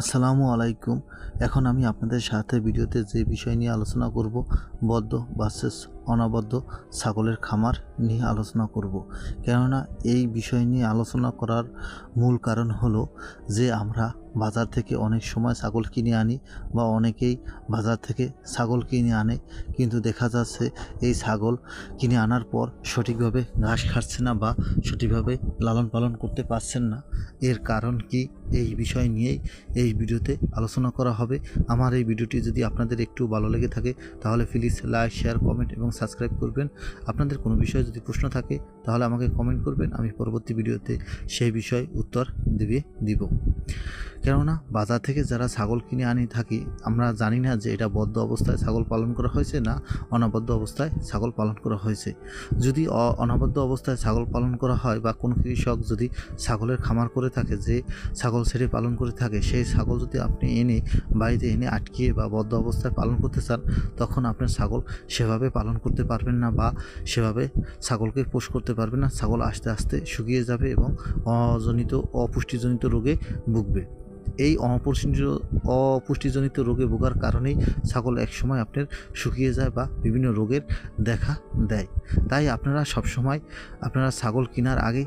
আসসালামু আলাইকুম। এখন আমি আপনাদের সাথে ভিডিওতে যে বিষয় নিয়ে আলোচনা করব, বদ্ধ ভার্সেস অনাবদ্ধ ছাগলের খামার নিয়ে আলোচনা করব। কেননা এই বিষয় নিয়ে আলোচনা করার মূল কারণ হলো যে আমরা বাজার থেকে অনেক সময় ছাগল কিনে আনি বা অনেকেই বাজার থেকে ছাগল কিনে আনে, কিন্তু দেখা যাচ্ছে এই ছাগল কিনে আনার পর সঠিকভাবে ঘাস খাচ্ছে না বা সঠিকভাবে লালন পালন করতে পারছেন না। এর কারণ কি? এই বিষয় নিয়েই এই ভিডিওতে আলোচনা করা হবে। আমার এই ভিডিওটি যদি আপনাদের একটু ভালো লেগে থাকে, তাহলে প্লিজ লাইক শেয়ার কমেন্ট এবং সাবস্ক্রাইব করবেন। আপনাদের কোনো বিষয়ে যদি প্রশ্ন থাকে, তাহলে আমাকে কমেন্ট করবেন। আমি পরবর্তী ভিডিওতে সেই বিষয়ে উত্তর দিবে, দিব। কেননা, বাজার থেকে যারা ছাগল কিনে আনি থাকি, আমরা জানি না যে এটা বদ্ধ অবস্থায় ছাগল পালন করা হয়েছে না অনাবদ্ধ অবস্থায় ছাগল পালন করা হয়েছে। যদি অনাবদ্ধ অবস্থায় ছাগল পালন করা হয় বা কোনো কৃষক যদি ছাগলের খামার করে থাকে যে ছাগল ছেড়ে পালন করে থাকে, সেই ছাগল যদি আপনি এনে বাড়িতে এনে আটকিয়ে বা বদ্ধ অবস্থায় পালন করতে চান, তখন আপনার ছাগল সেভাবে পালন করতে পারবেন না বা সেভাবে ছাগলকে পোষ করতে পারবেন না। ছাগল আস্তে আস্তে শুকিয়ে যাবে এবং অজনিত, অপুষ্টিজনিত রোগে ভুগবে। এই অপুষ্টি অপুষ্টিজনিত রোগে ভোগার কারণেই ছাগল একসময় আপনার শুকিয়ে যায় বা বিভিন্ন রোগের দেখা দেয়। তাই আপনারা সবসময় আপনারা ছাগল কেনার আগে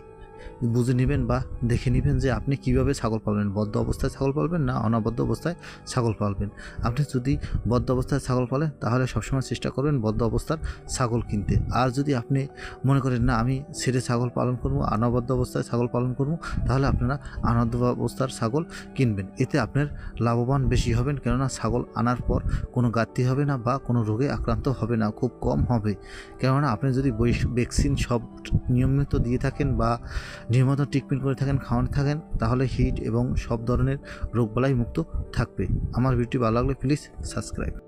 বুঝে নেবেন বা দেখে নেবেন যে আপনি কীভাবে ছাগল পালবেন। বদ্ধ অবস্থায় ছাগল পালবেন না অনাবদ্ধ অবস্থায় ছাগল পালবেন। আপনি যদি বদ্ধ অবস্থায় ছাগল পালেন, তাহলে সবসময় চেষ্টা করবেন বদ্ধ অবস্থার ছাগল কিনতে। আর যদি আপনি মনে করেন, না, আমি ছেড়ে ছাগল পালন করব অনাবদ্ধ অবস্থায় ছাগল পালন করব, তাহলে আপনারা অনাবদ্ধ অবস্থার ছাগল কিনবেন। এতে আপনার লাভবান বেশি হবেন। কেননা ছাগল আনার পর কোনো ঘাটতি হবে না বা কোনো রোগে আক্রান্ত হবে না, খুব কম হবে। কেননা আপনি যদি ভ্যাকসিন সব নিয়মিত দিয়ে থাকেন বা নিয়মিত ট্রিটমেন্ট করে থাকেন, খাওয়ানো থাকেন, তাহলে হিট এবং সব ধরনের রোগবালাই মুক্ত থাকবে। আমার ভিডিওটি ভালো লাগলে প্লিজ সাবস্ক্রাইব